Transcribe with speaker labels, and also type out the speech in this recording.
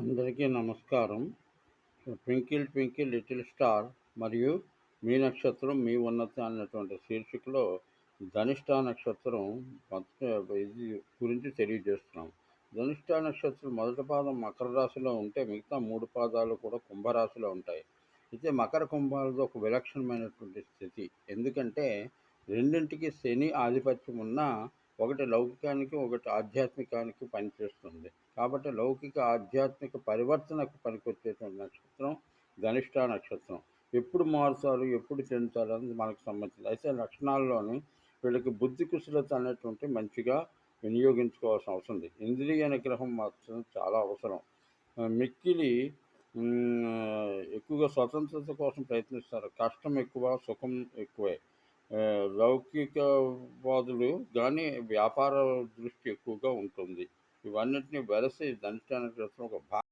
Speaker 1: అందరికీ నమస్కారం. Twinkle twinkle little star మరియు మీ నక్షత్రం మీ ఉన్నత అన్నటువంటి శీర్షికలో ధనిష్ట నక్షత్రం ఇది గురించి తెలియజేస్తున్నాం. ధనిష్ట నక్షత్రం మొదటి పాదం మకర రాశిలో ఉంటే మిగతా మూడు పాదాలు కూడా కుంభరాశిలో ఉంటాయి. అయితే మకర కుంభాలతో ఒక విలక్షణమైనటువంటి స్థితి. ఎందుకంటే రెండింటికి శని ఆధిపత్యం ఉన్నా ఒకటి లౌకికానికి ఒకటి ఆధ్యాత్మికానికి పనిచేస్తుంది. కాబట్టి లౌకిక ఆధ్యాత్మిక పరివర్తనకు పనికొచ్చేటువంటి నక్షత్రం ధనిష్ట నక్షత్రం. ఎప్పుడు మారుతారు ఎప్పుడు చెందుతారు అనేది మనకు సంబంధించింది. అయితే లక్షణాల్లోని వీళ్ళకి బుద్ధి కుశలత అనేటువంటి మంచిగా వినియోగించుకోవాల్సిన అవసరం ఉంది. ఇంద్రియ నిగ్రహం మాత్రం చాలా అవసరం. మిక్కిలి ఎక్కువగా స్వతంత్రత కోసం ప్రయత్నిస్తారు. కష్టం ఎక్కువ సుఖం ఎక్కువే. లౌకికవాదులు కానీ వ్యాపార దృష్టి ఎక్కువగా ఉంటుంది. ఇవన్నింటినీ వెరసి దంచడానికి ఒక భా